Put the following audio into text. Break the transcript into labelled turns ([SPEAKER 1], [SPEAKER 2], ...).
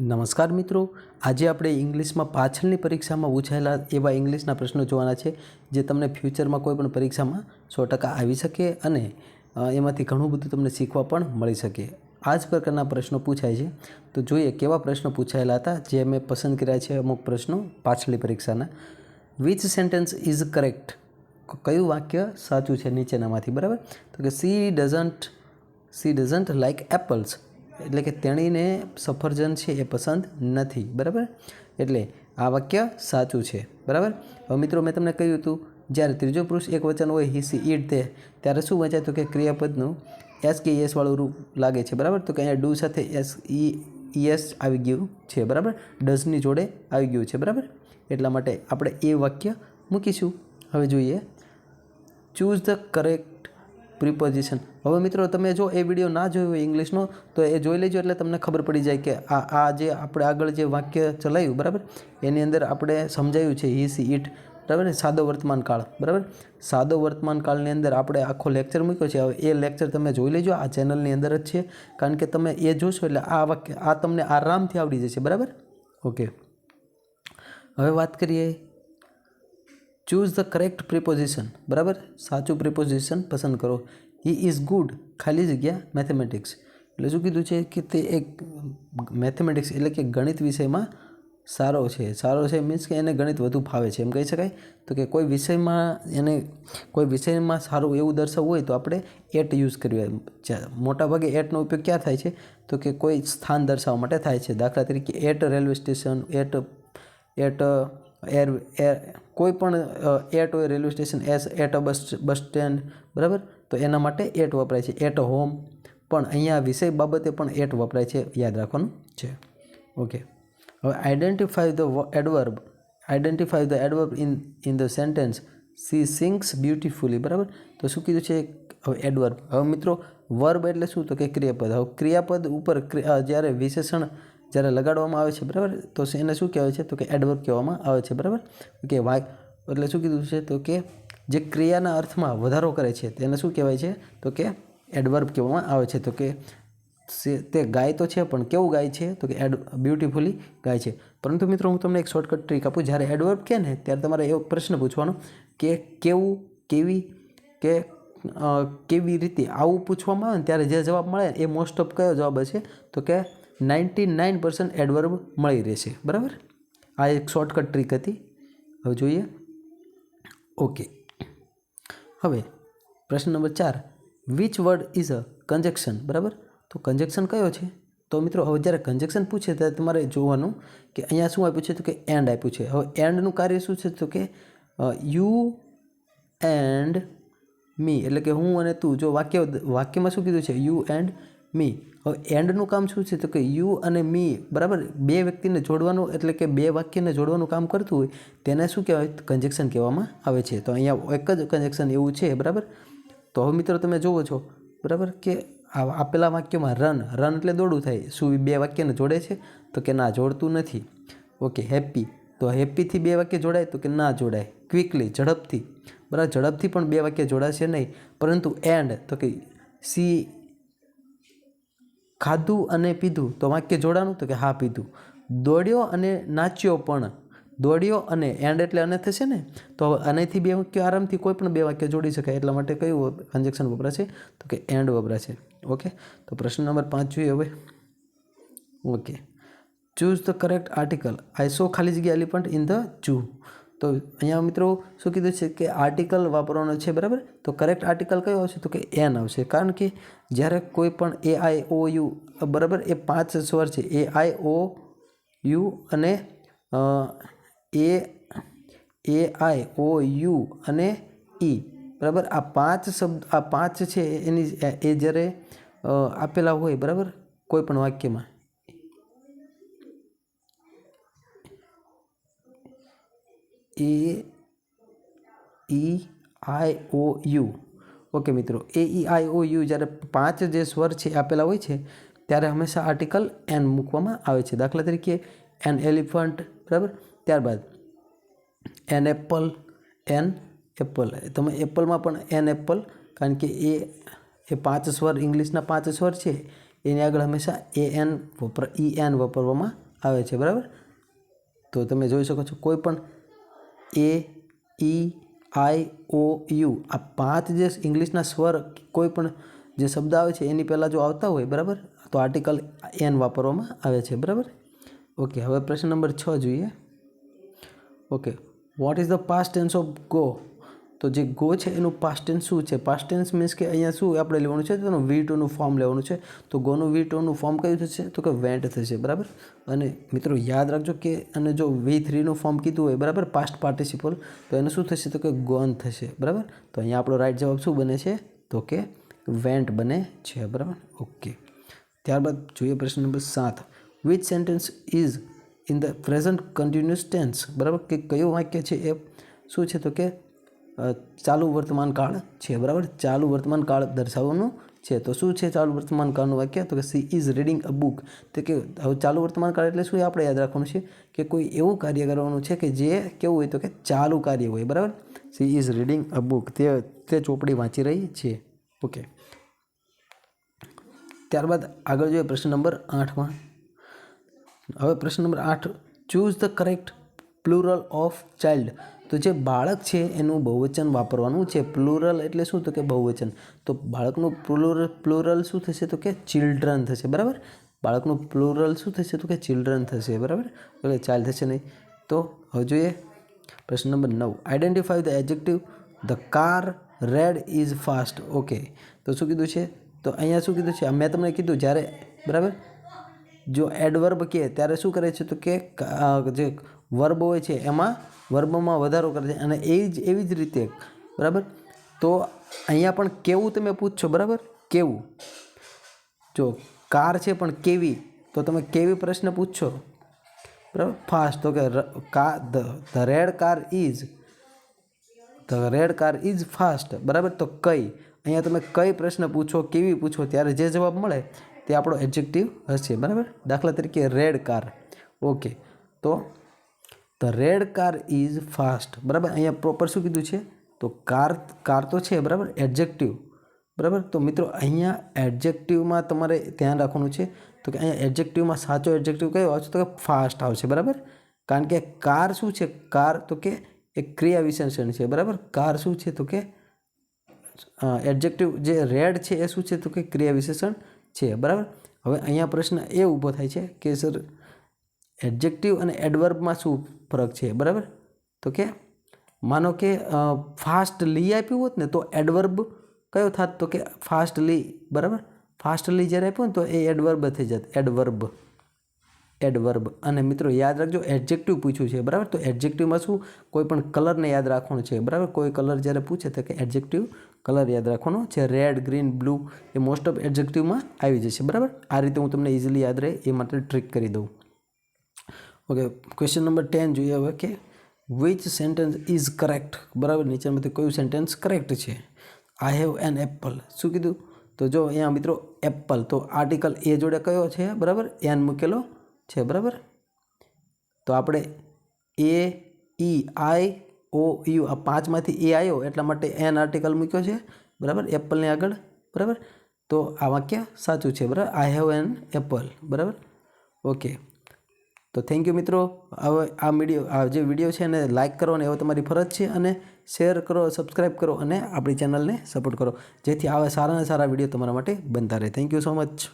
[SPEAKER 1] નમસ્કાર મિત્રો. આજે આપણે ઇંગ્લિશમાં પાછળની પરીક્ષામાં પૂછાયેલા એવા ઇંગ્લિશના પ્રશ્નો જોવાના છે, જે તમને ફ્યુચરમાં કોઈ પણ પરીક્ષામાં સો ટકા આવી શકે અને એમાંથી ઘણું બધું તમને શીખવા પણ મળી શકે. આ જ પ્રકારના પ્રશ્નો પૂછાય છે. તો જોઈએ કેવા પ્રશ્નો પૂછાયેલા હતા, જે મેં પસંદ કર્યા છે અમુક પ્રશ્નો પાછળની પરીક્ષાના. વિચ સેન્ટેન્સ ઇઝ કરેક્ટ કયું વાક્ય સાચું છે નીચેનામાંથી, બરાબર? તો કે she doesn't she doesn't like apples એટલે કે તેણીને સફરજન છે એ પસંદ નથી, બરાબર? એટલે આ વાક્ય સાચું છે, બરાબર? હવે મિત્રો મેં તમને કહ્યું હતું, જ્યારે ત્રીજો પુરુષ એક વચન હોય હી સી ઈટ તે ત્યારે શું વંચાય તો કે ક્રિયાપદનું એસ કે એસ વાળું રૂપ લાગે છે, બરાબર? તો કે અહીંયા ડુ સાથે એસ ઈ એસ આવી ગયું છે, બરાબર? ડઝની જોડે આવી ગયું છે, બરાબર? એટલા માટે આપણે એ વાક્ય મૂકીશું. હવે જોઈએ ચૂઝ ધ કરેક્ટ પ્રિપોઝિશન. હવે મિત્રો, તમે જો એ વીડિયો ના જોયો હોય ઇંગ્લિશનો તો એ જોઈ લેજો એટલે તમને ખબર પડી જાય કે આ આ જે આપણે આગળ જે વાક્ય ચલાવ્યું બરાબર? એની અંદર આપણે સમજાયું છે હી સી ઇટ બરાબર ને? સાદો વર્તમાન કાળ, બરાબર? સાદો વર્તમાન કાળની અંદર આપણે આખો લેક્ચર મૂક્યો છે. હવે એ લેક્ચર તમે જોઈ લેજો, આ ચેનલની અંદર જ છે. કારણ કે તમે એ જોશો એટલે આ વાક્ય, આ તમને આરામથી આવડી જશે, બરાબર? ઓકે હવે વાત કરીએ ચૂઝ ધ કરેક્ટ પ્રિપોઝિશન બરાબર? સાચું પ્રિપોઝિશન પસંદ કરો. હી ઇઝ ગુડ ખાલી જગ્યા મેથેમેટિક્સ એટલે શું કીધું છે કે તે એક મેથેમેટિક્સ એટલે કે ગણિત વિષયમાં સારો છે. સારો છે મીન્સ કે એને ગણિત વધુ ફાવે છે. એમ કહી શકાય? તો કે કોઈ વિષયમાં એને કોઈ વિષયમાં સારું એવું દર્શાવવું હોય તો આપણે એટ યુઝ કરીએ. મોટાભાગે એટનો ઉપયોગ ક્યાં થાય છે? તો કે કોઈ સ્થાન દર્શાવવા માટે થાય છે. દાખલા તરીકે at railway station at at air air, કોઈ પણ એટ હોય રેલવે સ્ટેશન, એસ, એટ બસ બસ સ્ટેન્ડ, બરાબર? તો એના માટે એટ વપરાય છે, એટ હોમ. પણ અહીંયા વિષય બાબતે પણ એટ વપરાય છે, યાદ રાખવાનું છે. ઓકે. હવે identify the adverb identify the adverb in in the sentence she sings beautifully બરાબર? તો શું કીધું છે? હવે એડવર્બ હવે મિત્રો વર્બ એટલે શું? તો કે ક્રિયાપદ. હવે ક્રિયાપદ ઉપર ક્રિ- જ્યારે વિશેષણ જ્યારે લગાડવામાં આવે છે, બરાબર? તો એને શું કહેવાય છે? તો કે એડવર્બ કહેવામાં આવે છે, બરાબર? કે વાય એટલે શું કીધું છે? તો કે જે ક્રિયાના અર્થમાં વધારો કરે છે, તેને શું કહેવાય છે? તો કે એડવર્બ કહેવામાં આવે છે. તો કે તે ગાય તો છે, પણ કેવું ગાય છે? તો કે એડ બ્યુટીફુલી ગાય છે. પરંતુ મિત્રો, હું તમને એક શોર્ટકટ ટ્રીક આપું. જ્યારે એડવર્બ કહે ને, ત્યારે તમારે એવો પ્રશ્ન પૂછવાનો કે કેવું, કેવી, કે કેવી રીતે આવું પૂછવામાં આવે ને, ત્યારે જે જવાબ મળે એ મોસ્ટ ઓફ કયો જવાબ હશે? તો કે નાઇન્ટી નાઇન પર્સન્ટ એડવર્બ મળી રહેશે. બરાબર? આ એક શોર્ટકટ ટ્રીક હતી. હવે જોઈએ. ઓકે હવે પ્રશ્ન નંબર ચાર. Which word is a conjunction બરાબર? તો કન્જેક્શન કયો છે? તો મિત્રો, હવે જ્યારે કન્જેક્શન પૂછે ત્યારે તમારે જોવાનું કે અહીંયા શું આપ્યું છે તો કે એન્ડ આપ્યું છે. હવે એન્ડનું કાર્ય શું છે તો કે યુ એન્ડ મી એટલે કે હું અને તું. જો વાક્ય, વાક્યમાં શું કીધું છે? You and me. હવે એન્ડનું કામ શું છે? તો કે યુ અને મી, બરાબર? બે વ્યક્તિને જોડવાનું, એટલે કે બે વાક્યને જોડવાનું કામ કરતું હોય, તેને શું કહેવાય? કન્જેક્શન કહેવામાં આવે છે. તો અહીંયા એક જ કન્જેક્શન એવું છે, બરાબર? તો હવે મિત્રો તમે જુઓ છો, બરાબર? કે આપેલા વાક્યમાં રન રન એટલે દોડવું થાય. શું બે વાક્યને જોડે છે? તો કે ના, જોડતું નથી. ઓકે હેપી તો હેપીથી બે વાક્ય જોડાય, તો કે ના જોડાય. ક્વિકલી ઝડપથી. બરાબર? ઝડપથી પણ બે વાક્ય જોડાશે નહીં. પરંતુ એન્ડ તો કે સી ખાધું અને પીધું તો વાક્ય જોડાનું તો કે હા, પીધું. દોડ્યો અને નાચ્યો પણ. દોડ્યો અને એન્ડ એટલે અને થશે ને? તો આનેથી બે વાક્યો આરામથી કોઈ પણ બે વાક્ય જોડી શકાય. એટલા માટે કયું કન્જેક્શન વપરાશે? તો કે એન્ડ વપરાશે. ઓકે? તો પ્રશ્ન નંબર પાંચ જોઈએ હવે. Okay. Choose the correct article I saw ખાલી જગ્યા એલિફન્ટ ઇન ધ જૂ તો અહીંયા મિત્રો શું કીધું છે કે આર્ટિકલ વાપરવાનો છે, બરાબર? તો કરેક્ટ આર્ટિકલ કયો આવશે? તો કે એન આવશે. કારણ કે જ્યારે કોઈ પણ એ આઈ ઓ યુ બરાબર, એ પાંચ સ્વર છે. એ આઈ ઓ યુ અને એ એ આઈ ઓ યુ અને ઈ બરાબર? આ પાંચ શબ્દ, આ પાંચ છે એની, એ જ્યારે આપેલા હોય, બરાબર? કોઈ પણ વાક્યમાં. એ, ઈ, આઈ, ઓ, યુ. ઓકે મિત્રો, એ, ઈ, આઈ, ઓ, યુ જ્યારે પાંચ જે સ્વર છે આપેલા હોય છે, ત્યારે હંમેશા આર્ટિકલ એન મૂકવામાં આવે છે. દાખલા તરીકે, એન એલિફન્ટ, બરાબર? ત્યારબાદ, એન એપલ એન એપલ. તમે એપલમાં પણ એન એપલ, કારણ કે એ એ પાંચ સ્વર, ઇંગ્લિશના પાંચ સ્વર છે, એની આગળ હંમેશા એ એન વપરા, ઈ એન વાપરવામાં આવે છે, બરાબર? તો તમે જોઈ શકો છો, કોઈ પણ એ, ઈ, આઈ, ઓ, યુ. આ પાંચ જે ઇંગ્લિશના સ્વર કોઈ પણ જે શબ્દ આવે છે, એની પહેલાં જો આવતા હોય, બરાબર? તો આર્ટિકલ એન વાપરવામાં આવે છે, બરાબર? ઓકે, હવે પ્રશ્ન નંબર છ જોઈએ. Okay what is the past tense of go તો જે ગો છે એનું પાસ્ટ ટેન્સ શું છે? પાસ્ટ ટેન્સ મીન્સ કે અહીંયા શું આપણે લેવાનું છે? તેનું વી ટુનું ફોર્મ લેવાનું છે. તો ગોનું વી ટુનું ફોર્મ કયું થશે? તો કે વેન્ટ થશે, બરાબર? અને મિત્રો યાદ રાખજો કે અને જો વી થ્રીનું ફોર્મ કીધું હોય, બરાબર? પાસ્ટ પાર્ટિસિપલ તો એનું શું થશે? તો કે ગોન થશે, બરાબર? તો અહીંયા આપણો રાઈટ જવાબ શું બને છે? તો કે વેન્ટ બને છે, બરાબર? ઓકે ત્યારબાદ જોઈએ પ્રશ્ન નંબર સાત. Which sentence is in the present continuous tense બરાબર? કે કયું વાક્ય છે એ? શું છે? તો કે ચાલુ વર્તમાન કાળ છે, બરાબર? ચાલુ વર્તમાન કાળ દર્શાવવાનું છે. તો શું છે ચાલુ વર્તમાન કાળનું વાક્ય? તો કે she is reading a book તો કે હવે ચાલુ વર્તમાન કાળ એટલે શું આપણે યાદ રાખવાનું છે? કે કોઈ એવું કાર્ય કરવાનું છે કે જે કેવું હોય તો કે ચાલુ કાર્ય હોય, બરાબર? She is reading a book તે તે ચોપડી વાંચી રહી છે. ઓકે ત્યારબાદ આગળ જોઈએ પ્રશ્ન નંબર આઠમાં. હવે પ્રશ્ન નંબર આઠ. Choose the correct plural of child તો જે બાળક છે એનું બહુવચન વાપરવાનું છે, પ્લુરલ એટલે શું? તો કે બહુવચન. તો બાળકનું પ્લુરલ પ્લુરલ શું થશે? તો કે ચિલ્ડ્રન થશે, બરાબર? બાળકનું પ્લુરલ શું થશે? તો કે ચિલ્ડ્રન થશે, બરાબર? એટલે ચાઇલ્ડ થશે નહીં. તો હવે જોઈએ પ્રશ્ન નંબર નવ. Identify the adjective the car red is fast okay તો શું કીધું છે? તો અહીંયા શું કીધું છે? મેં તમને કીધું જ્યારે, બરાબર? જો એડવર્બ કે ત્યારે શું કરે છે તો કે જે વર્બ હોય છે એમાં વર્બમાં વધારો કરે છે અને એ જ, એવી જ રીતે, બરાબર? તો અહીંયા પણ કેવું તમે પૂછશો, બરાબર? કેવું? જો, કાર છે પણ કેવી? તો તમે કેવી પ્રશ્ન પૂછશો? બરાબર? ફાસ્ટ તો કે ર- કા, the red car is the red car is fast બરાબર? તો કઈ? અહીંયા તમે કઈ પ્રશ્ન પૂછો, કેવી પૂછો, ત્યારે જે જવાબ મળે તે આપણો એડજેક્ટિવ હશે, બરાબર? દાખલા તરીકે રેડ કાર ઓકે તો the red car is fast બરાબર? અહીંયા પ્રોપર શું કીધું છે? તો કાર કાર તો છે, બરાબર? એડજેક્ટિવ બરાબર? તો મિત્રો, અહીંયા એડજેક્ટિવમાં તમારે ધ્યાન રાખવાનું છે. તો કે અહીંયા એડજેક્ટિવમાં સાચો એડજેક્ટિવ કયો આવશે? તો કે ફાસ્ટ આવશે, બરાબર? કારણ કે કાર શું છે? કાર તો કે એક ક્રિયા વિશેષણ છે, બરાબર? કાર શું છે? તો કે એડજેક્ટિવ જે રેડ છે એ શું છે? તો કે ક્રિયા વિશેષણ. છે, બરાબર? હવે અહીંયા પ્રશ્ન એ ઊભો થાય છે કે, સર, એડજેક્ટિવ અને એડવર્બમાં શું ફરક છે, બરાબર? તો કે, માનો કે ફાસ્ટલી આપ્યું હોત ને, તો એડવર્બ કયો થાત? તો કે ફાસ્ટલી બરાબર? ફાસ્ટલી જ્યારે આપ્યું ને, તો એ એડવર્બ થઈ જાત, એડવર્બ. એડવર્બ. અને મિત્રો, યાદ રાખજો, એડજેક્ટિવ પૂછ્યું છે, બરાબર? તો એડજેક્ટિવમાં શું? કોઈ પણ કલરને યાદ રાખવાનું છે, બરાબર? કોઈ કલર જ્યારે પૂછે તો કે એડજેક્ટિવ કલર યાદ રાખવાનો છે રેડ, ગ્રીન, બ્લુ એ મોસ્ટ ઓફ એડજેક્ટિવમાં આવી જશે, બરાબર? આ રીતે હું તમને ઇઝીલી યાદ રહે, એ માટે ટ્રીક કરી દઉં. ઓકે ક્વેશ્ચન નંબર ટેન જોઈએ હવે કે વિચ સેન્ટેન્સ ઇઝ કરેક્ટ બરાબર? નીચેમાંથી કયું સેન્ટેન્સ કરેક્ટ છે? આઈ હેવ એન એપલ શું કીધું? તો જો અહીંયા મિત્રો એપલ તો આર્ટિકલ એ જોડે કયો છે? બરાબર? એન મૂકેલો છે, બરાબર? તો આપણે એ ઈ આઈ ઓ યુ આ પાંચમાંથી એ આવ્યો એટલા માટે એન આર્ટિકલ મૂક્યો છે. બરાબર? એપલની આગળ. બરાબર? તો આ વાક્ય સાચું છે, બરાબર? આઈ હેવ એન એપલ બરાબર? ઓકે તો થેન્ક યુ મિત્રો. હવે આ વીડિયો આ જે વીડિયો છે એને લાઇક કરો અને એવો તમારી ફરજ છે અને શેર કરો સબસ્ક્રાઈબ કરો અને આપણી ચેનલને સપોર્ટ કરો. જેથી આવા સારા ને સારા વીડિયો તમારા માટે બનતા રહે. Thank you so much